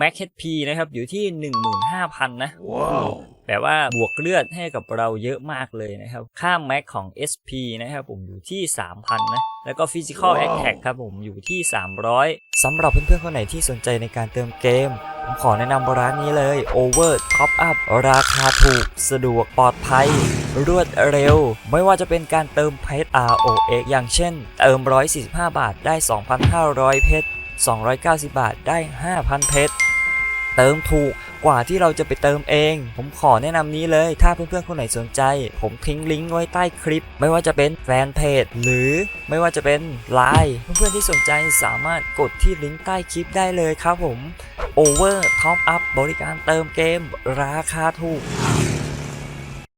Max HP นะครับอยู่ที่ 15,000 นะแปลว่าบวกเลือดให้กับเราเยอะมากเลยนะครับ ค่า Max ของ SP นะครับผมอยู่ที่ 3,000 นะ แล้วก็ Physical Attack ครับผมอยู่ที่ 300 สำหรับเพื่อนๆคนไหนที่สนใจในการเติมเกม ผมขอแนะนำร้านนี้เลย Over Top Up ราคาถูก สะดวกปลอดภัย รวดเร็ว ไม่ว่าจะเป็นการเติมเพชร ROX อย่างเช่น เติม 145 บาทได้ 2,500 เพชร 290 บาทได้ 5,000 เพชร เติมถูกกว่าที่เราจะไปเติมเอง ผมขอแนะนำนี้เลย ถ้าเพื่อนๆคนไหนสนใจ ผมทิ้งลิงก์ไว้ใต้คลิป ไม่ว่าจะเป็นแฟนเพจหรือไม่ว่าจะเป็นไลน์เพื่อนๆที่สนใจสามารถกดที่ลิงก์ใต้คลิปได้เลยครับผม Over Top Up บริการเติมเกมราคาถูก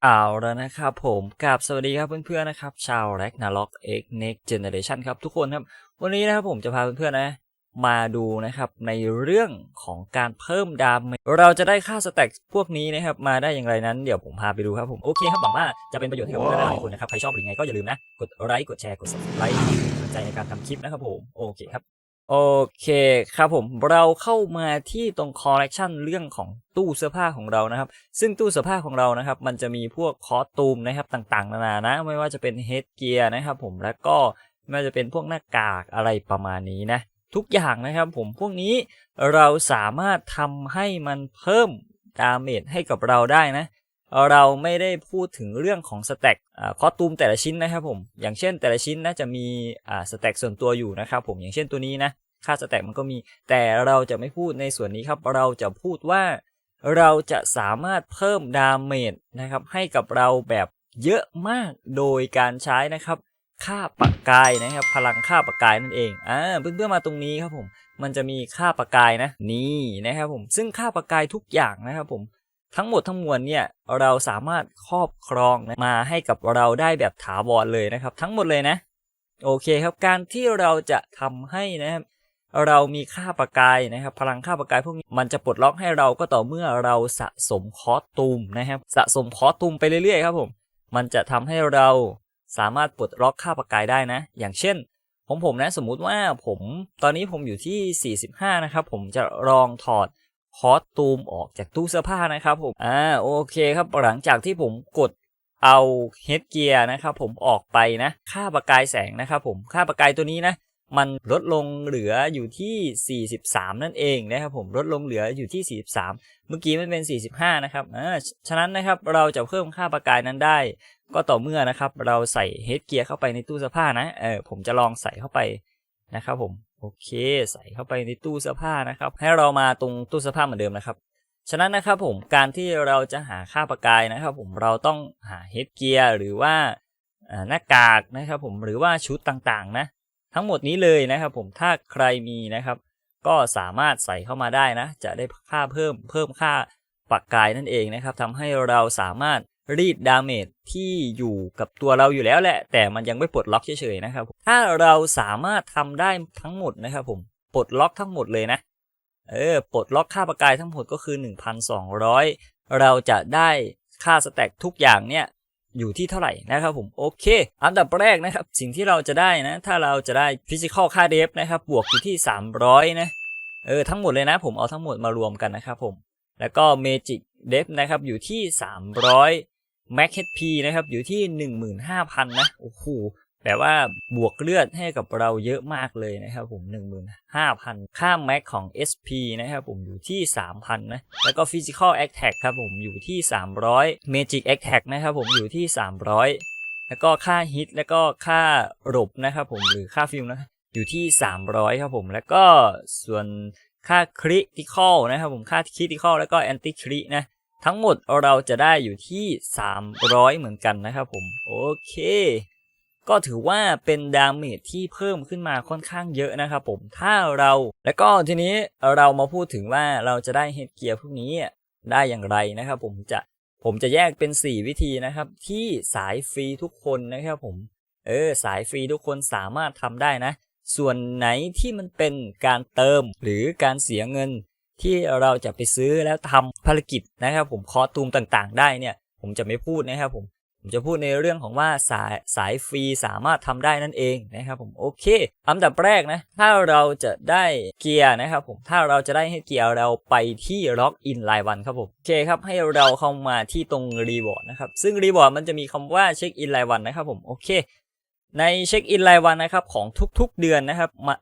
เอาแล้วนะครับผมกราบสวัสดีครับเพื่อนๆนะครับ ชาว Ragnarok X Next Generation ครับทุกคนครับ วันนี้นะครับผมจะพาเพื่อนๆนะ มาดูนะครับในเรื่องของการเพิ่มดาเมจเราจะได้ค่าสแต็กพวกนี้นะครับมาได้อย่างไรนั้นเดี๋ยวผมพาไปดูครับผมโอเคครับหวังว่าจะเป็นประโยชน์ให้กับเพื่อนๆหลายคนนะครับใครชอบหรือไงก็อย่าลืมนะ กดไลค์กดแชร์กด subscribe สนใจในการทำคลิปนะครับผมโอเคครับโอเคครับผมเราเข้ามาที่ตรงคอลเลกชันเรื่องของตู้เสื้อผ้าของเรานะครับ ซึ่งตู้เสื้อผ้าของเรานะครับ มันจะมีพวกคอสตูมนะครับต่างๆ นานานะ ไม่ว่าจะเป็นเฮดเกียร์นะครับผมแล้วก็ไม่ว่าจะเป็นพวกหน้ากากอะไรประมาณนี้นะ ทุกอย่างนะครับผมพวกนี้เราสามารถทำให้มันเพิ่มดาเมจให้กับเราได้นะ เราไม่ได้พูดถึงเรื่องของสแต็กคอตูมแต่ละชิ้นนะครับผม อย่างเช่นแต่ละชิ้นนะจะมีสแต็กส่วนตัวอยู่นะครับผมอย่างเช่นตัวนี้นะค่าสแต็กมันก็มี แต่เราจะไม่พูดในส่วนนี้ครับเราจะพูดว่าเราจะสามารถเพิ่มดาเมจนะครับให้กับเราแบบเยอะมากโดยการใช้นะครับ ค่าปากกายนะครับ พลังค่าปากกายนั่นเองอ่าเพื่อนๆมาตรงนี้ครับผม มันจะมีค่าปากกายนะนี่นะครับผมซึ่งค่าปากกายทุกอย่างนะครับผมทั้งหมดทั้งมวลเนี่ยเราสามารถครอบครองนะมาให้กับเราได้แบบถาวรเลยนะครับ ทั้งหมดเลยนะ โอเคครับการที่เราจะทำให้นะครับเรามีค่าประกายนะครับ พลังค่าประกายพวกนี้มันจะปลดล็อกให้เราก็ต่อเมื่อเราสะสมคอสตูมนะครับ สะสมคอสตูมไปเรื่อยๆครับผมมันจะทำให้เรา สามารถปลดล็อกค่าประกายได้นะ อย่างเช่นผมผมนะสมมุติว่าผมตอนนี้ผมอยู่ที่ 45 นะครับ ผมจะลองถอดคอสตูมออกจากตู้เสื้อผ้านะครับผมอ่าโอเคครับหลังจากที่ผมกดเอาเฮดเกียร์นะครับผมออกไปนะ ค่าประกายแสงนะครับผมค่าประกายตัวนี้นะ มันลดลงเหลืออยู่ที่ 43 นั่นเองนะครับผมลดลงเหลืออยู่ที่ 43 เมื่อกี้มันเป็น 45 นะครับอ่าฉะนั้นนะครับเราจะเพิ่มค่าประกายนั้นได้ ก็ต่อเมื่อนะครับ เราใส่เฮดเกียร์เข้าไปในตู้เสื้อผ้านะเออผมจะลองใส่เข้าไปนะครับ ผมโอเคใส่เข้าไปในตู้เสื้อผ้านะครับ ให้เรามาตรงตู้เสื้อผ้าเหมือนเดิมนะครับฉะนั้นนะครับผมการที่เราจะหาค่าประกายนะครับ ผมเราต้องหาเฮดเกียร์หรือว่าหน้ากากนะครับผมหรือว่าชุดต่างๆนะ ทั้งหมดนี้เลยนะครับ ผมถ้าใครมีนะครับ ก็สามารถใส่เข้ามาได้นะ จะได้ค่าเพิ่มเพิ่มค่าปักกายนั่นเองนะครับทำให้เราสามารถ รีดดาเมจที่อยู่กับตัวเราอยู่แล้วแหละ แต่มันยังไม่ปลดล็อกเฉยๆนะครับ ถ้าเราสามารถทำได้ทั้งหมดนะครับผมปลดล็อกทั้งหมดเลยนะเออปลดล็อกค่าประกายทั้งหมดก็คือ 1,200 เราจะได้ค่าสแต็กทุกอย่างเนี่ยอยู่ที่เท่าไหร่นะครับผมโอเค อันดับแรกนะครับ สิ่งที่เราจะได้นะ ถ้าเราจะได้ฟิสิกอลค่าเดฟนะครับ บวกอยู่ที่ 300 นะเออทั้งหมดเลยนะ ผมเอาทั้งหมดมารวมกันนะครับผม แล้วก็เมจิกเดฟนะครับอยู่ที่ 300 Max HP นะครับอยู่ที่ 15,000 นะ โอ้โหแปลว่าบวกเลือดให้กับเราเยอะมากเลยนะครับผม 15,000 ค่า Max ของ SP นะครับผมอยู่ที่ 3,000 นะ แล้วก็ Physical Attack ครับผมอยู่ที่ 300 Magic Attack นะครับผมอยู่ที่ 300 แล้วก็ค่า Hit แล้วก็ค่าหลบนะครับผมหรือค่าฟิลนะอยู่ที่ 300 ครับผม แล้วก็ส่วนค่า Critical นะครับผมค่า Critical แล้วก็ Anti Crit นะ ทั้งหมดเราจะได้อยู่ที่ 300 เหมือนกันนะครับผม โอเค ก็ถือว่าเป็นดาเมจที่เพิ่มขึ้นมาค่อนข้างเยอะนะครับผม ถ้าเรา แล้วก็ทีนี้เรามาพูดถึงว่าเราจะได้เฮดเกียร์พวกนี้ได้อย่างไรนะครับผมจะ ผมจะแยกเป็น 4 วิธีนะครับ ที่สายฟรีทุกคนนะครับผม เออ สายฟรีทุกคนสามารถทำได้นะ ส่วนไหนที่มันเป็นการเติมหรือการเสียเงิน ที่เราจะไปซื้อแล้วทำภารกิจนะครับ ผมคอสตูมต่างๆ ได้เนี่ย ผมจะไม่พูดนะครับผมผมจะพูดในเรื่องของว่าสายสายฟรีสามารถทำได้นั่นเองนะครับผมโอเค อันดับแรกนะถ้าเราจะได้เกียร์นะครับผมถ้าเราจะได้ให้เกียร์เราไปที่ล็อกอินรายวันครับผมโอเคครับให้เราเข้ามาที่ตรงรีวอร์ดนะครับซึ่งรีวอร์ดมันจะมีคำว่าเช็คอินรายวันนะครับผมโอเค ในเช็คอินรายวันนะครับของทุกๆเดือนนะครับมา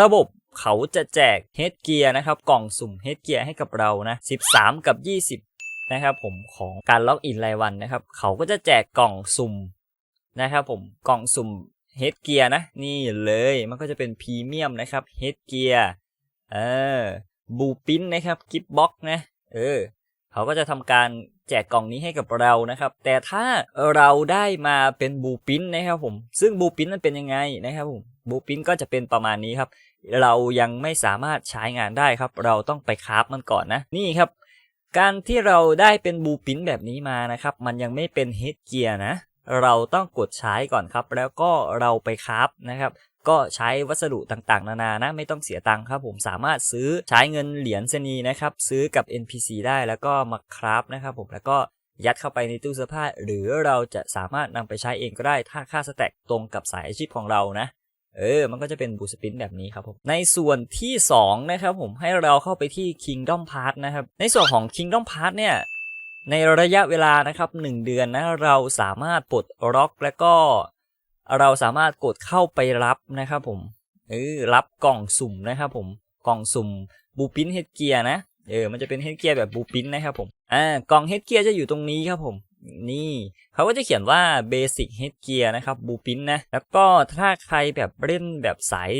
ระบบ เขาจะแจกเฮดเกียร์นะครับ กล่องสุ่มเฮดเกียร์ให้กับเรานะ 13 กับ 20 นะครับผมของการล็อกอินรายวันนะครับ เขาก็จะแจกกล่องสุ่มนะครับผมกล่องสุ่มเฮดเกียร์นะ นี่เลยมันก็จะเป็นพรีเมียมนะครับเฮดเกียร์เออบูปินนะครับกิฟบ็อกนะเออเขาก็จะทำการแจกกล่องนี้ให้กับเรานะครับ แต่ถ้าเราได้มาเป็นบูปินนะครับผม ซึ่งบูปินนั้นเป็นยังไงนะครับผมบูปินก็จะเป็นประมาณนี้ครับ เรายังไม่สามารถใช้งานได้ครับ เราต้องไปคราฟมันก่อนนะ นี่ครับ การที่เราได้เป็นบูปินแบบนี้มานะครับ มันยังไม่เป็นเฮดเกียร์นะ เราต้องกดใช้ก่อนครับ แล้วก็เราไปคราฟนะครับก็ใช้วัสดุต่างๆ นานานะ ไม่ต้องเสียตังค์ครับผมสามารถซื้อใช้เงินเหรียญเซนีนะครับ ซื้อกับ NPC ได้แล้วก็มาคราฟนะครับผมแล้วก็ยัดเข้าไปในตู้เสื้อผ้า หรือเราจะสามารถนำไปใช้เองก็ได้ถ้าค่าสแต็กตรงกับสายอาชีพของเรานะ เออ มันก็จะเป็นบูสปินแบบนี้ครับผม ในส่วนที่ 2 นะครับผมให้เราเข้าไปที่ Kingdom Pass นะครับ ในส่วนของ Kingdom Pass เนี่ยในระยะเวลานะครับ 1 เดือนนะเราสามารถปลดล็อกและก็เราสามารถกดเข้าไปรับนะครับผมเออรับกล่องสุ่มนะครับผมกล่องสุ่มบูปินเฮดเกียร์นะเออมันจะเป็นเฮดเกียร์แบบบูปินนะครับผมอ่ากล่องเฮดเกียร์จะอยู่ตรงนี้ครับผม นี่เขาก็จะเขียนว่า Basic Headgear นะครับบูปินนะ แล้วก็ถ้าใครแบบเล่นแบบสาย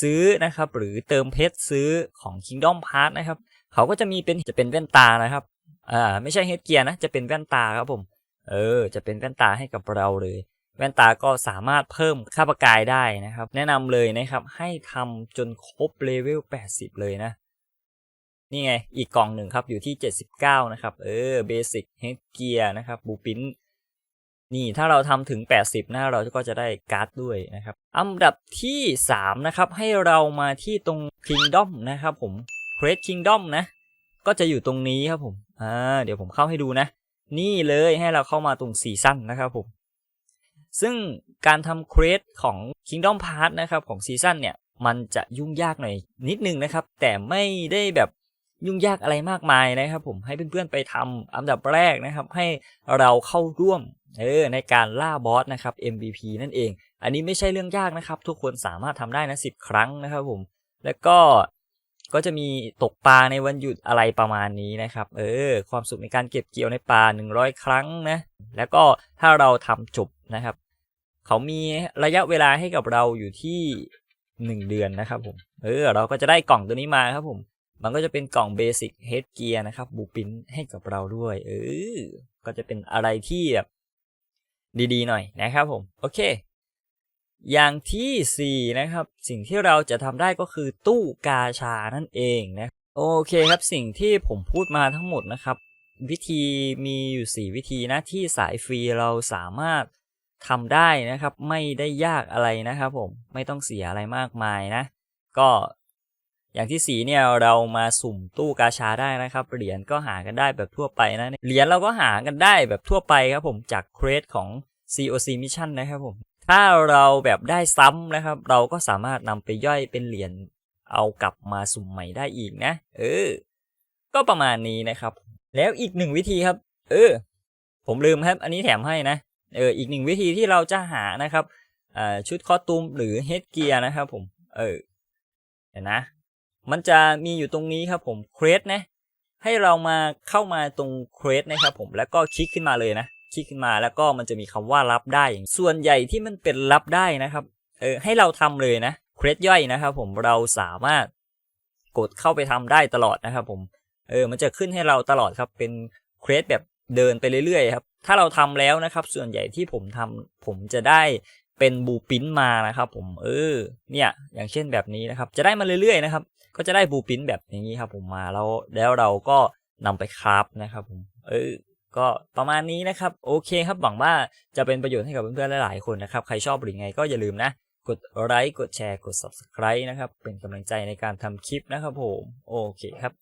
ซื้อนะครับ หรือเติมเพชรซื้อของ Kingdom Pass นะครับเขาก็จะมีเป็นจะเป็นแว่นตานะครับอ่าไม่ใช่ Headgear นะ จะเป็นแว่นตาครับผม เออ จะเป็นแว่นตาให้กับเราเลย แว่นตาก็สามารถเพิ่มค่าประกายได้นะครับ แนะนำเลยนะครับ ให้ทำจนครบเลเวล 80 เลยนะ นี่ไง อีกกล่องหนึ่งครับ อยู่ที่ 79 นะครับ เออ Basic Headgear นะครับบูปินนี่ถ้าเราทำถึง 80 นะเราก็จะได้การ์ดด้วยนะครับ อันดับที่ 3 นะครับ ให้เรามาที่ตรง Kingdom นะครับผม Great Kingdom นะ ก็จะอยู่ตรงนี้ครับผม อ่า เดี๋ยวผมเข้าให้ดูนะ นี่เลยให้เราเข้ามาตรงซีซั่นนะครับผม ซึ่งการทำเควสของ Kingdom Pass นะครับ ของซีซั่นเนี่ย มันจะยุ่งยากหน่อยนิดนึงนะครับ แต่ไม่ได้แบบ ยุ่งยากอะไรมากมายนะครับ ผมให้เพื่อนๆไปทำอันดับแรกนะครับ ให้เราเข้าร่วมเออในการล่าบอสนะครับ MVP นั่นเอง อันนี้ไม่ใช่เรื่องยากนะครับ ทุกคนสามารถทำได้นะสิบครั้งนะครับผมแล้วก็ก็จะมีตกปลาในวันหยุดอะไรประมาณนี้นะครับ เออ ความสุขในการเก็บเกี่ยวในปลา100 ครั้งนะ แล้วก็ถ้าเราทำจบนะครับ เขามีระยะเวลาให้กับเราอยู่ที่ 1 เดือนนะครับผม เออ เราก็จะได้กล่องตัวนี้มาครับผม มันก็จะเป็นกล่องเบสิกเฮดเกียร์นะครับบูปินให้กับเราด้วย เออ ก็จะเป็นอะไรที่แบบดีๆ หน่อยนะครับผม โอเค อย่างทีสี่ 4 นะครับ สิ่งที่เราจะทำได้ก็คือตู้กาชานั่นเองนะโอเคครับสิ่งที่ผมพูดมาทั้งหมดนะครับ วิธีมีอยู่ 4 วิธีนะที่สายฟรีเราสามารถทำได้นะครับ ไม่ได้ยากอะไรนะครับผมไม่ต้องเสียอะไรมากมายนะ ก็ อย่างที่สีเนี่ยเรามาสุ่มตู้กาชาได้นะครับ เหรียญก็หากันได้แบบทั่วไปนะเหรียญเราก็หากันได้แบบทั่วไปครับผมจากเครดของ COC Mission นะครับผมถ้าเราแบบได้ซ้ำนะครับ เราก็สามารถนำไปย่อยเป็นเหรียญเอากลับมาสุ่มใหม่ได้อีกนะ เออ ก็ประมาณนี้นะครับ แล้วอีกหนึ่งวิธีครับ เออ ผมลืมครับ อันนี้แถมให้นะ เออ อีกหนึ่งวิธีที่เราจะหานะครับชุดคอตูมหรือเฮดเกียร์นะครับผม เออเห็นนะ มันจะมีอยู่ตรงนี้ครับผมเครสนะให้เรามาเข้ามาตรงเครสนะครับผมแล้วก็คลิกขึ้นมาเลยนะคลิกขึ้นมาแล้วก็มันจะมีคำว่ารับได้ ส่วนใหญ่ที่มันเป็นรับได้นะครับเออให้เราทำเลยนะเครสย่อยนะครับผมเราสามารถกดเข้าไปทำได้ตลอดนะครับผมเออมันจะขึ้นให้เราตลอดครับเป็นเครสแบบเดินไปเรื่อยๆครับถ้าเราทำแล้วนะครับ ส่วนใหญ่ที่ผมทำผมจะได้ เป็นบูปินมานะครับผมเออเนี่ยอย่างเช่นแบบนี้นะครับ จะได้มาเรื่อยๆนะครับ ก็จะได้บูปินแบบอย่างนี้ครับ ผมมาแล้วแล้วเราก็นำไปคราฟนะครับผมเออก็ประมาณนี้นะครับ โอเคครับหวังว่าจะเป็นประโยชน์ให้กับเพื่อนๆหลายๆคนนะครับ ใครชอบหรือไงก็อย่าลืมนะ กดไลค์กดแชร์กด subscribe นะครับ เป็นกำลังใจในการทำคลิปนะครับผม โอเคครับ